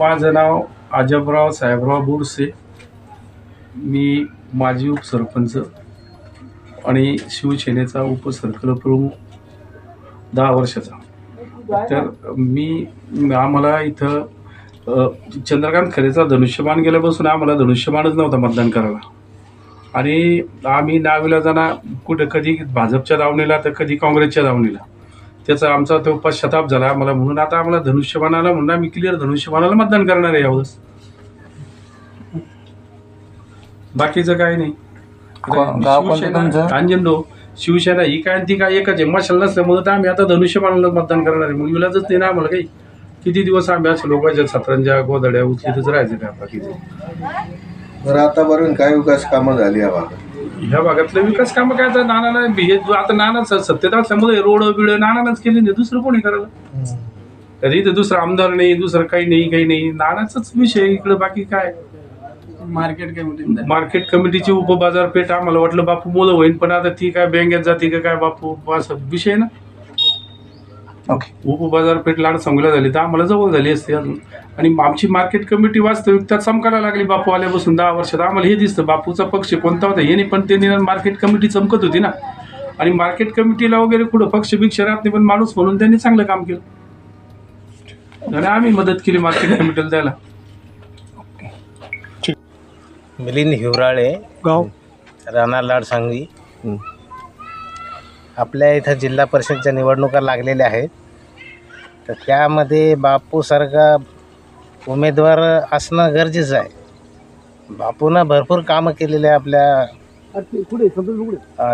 माझं नाव अजबराव साहेबराव बोरसे. मी माजी उपसरपंच आणि शिवसेनेचा उपसर्कल प्रमुख दहा वर्षाचा. तर मी आम्हाला इथं चंद्रकांत खरेचा धनुष्यबाण गेल्यापासून आम्हाला धनुष्यबाणच नव्हता मतदान करायला. आणि आम्ही नाविला जाणार कुठं कधी भाजपच्या दावणीला तर कधी काँग्रेसच्या दावणीला त्याचा आमचा तो पश्चाताप झाला. आम्हाला म्हणून आता आम्हाला धनुष्यबाणाला म्हणून आम्ही क्लिअर धनुष्यबाणाला मतदान करणार आहे यावेळेस बाकीचं काही नाही. को- गाव कोणतं तुमचं? अंजनडो शिवसेना ही काय ती काय एकच आहे. मशाल नसल्यामुळे तर आम्ही आता धनुष्यबाणाला मतदान करणार आहे. मग विलाजच नाही ना आम्हाला काही. किती दिवस आम्ही असे लोकांच्या सतरंजा गोदड्या उचलीतच राहायचं काय बाकीचं? बरं आतापर्यंत काय विकास कामं झाली या भागात ह्या भागातलं विकास कामं काय आता नानाला हे आता नाना स- सत्तेत असल्यामुळे रोड बिड नानालाच केले नाही दुसरं कोणी करायला तर इथं दुसरं आमदार नाही दुसरं काही नाही काही नाही. नानाचाच विषय इकडं बाकी काय? मार्केट कमिटी मार्केट कमिटीची उपबाजारपेठ आम्हाला वाटलं बापू मुलं होईन पण आता ती काय बँकेत जाते का काय बापू? असं विषय ना? ओके उपबाजारपेठ लाड सांगोला झाली तर आम्हाला जवळ झाली असते अजून. आणि आमची मार्केट कमिटी वास्तविकता चमकायला लागली बापू आल्यापासून दहा वर्षात. आम्हाला हे दिसतं बापूचा पक्ष कोणता होता हे नाही पण ते निदान मार्केट कमिटी चमकत होती ना. आणि मार्केट कमिटीला वगैरे कुठं पक्ष भिक्ष राहत नाही पण माणूस म्हणून त्यांनी चांगलं काम केलं. आणि आम्ही मदत केली मार्केट कमिटीला द्यायला. मिलिंद हिवराळे गाव. राणा लाड सांगवी. आपल्या इथं जिल्हा परिषदच्या निवडणुका लागलेल्या आहेत. तर त्यामध्ये बापूसारखा उमेदवार असणं गरजेचं आहे. बापूनं भरपूर कामं केलेले आहे आपल्या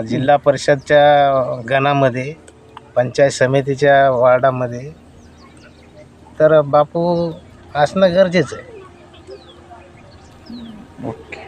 जिल्हा परिषदच्या गणामध्ये पंचायत समितीच्या वार्डामध्ये. तर बापू असणं गरजेचं आहे. ओके.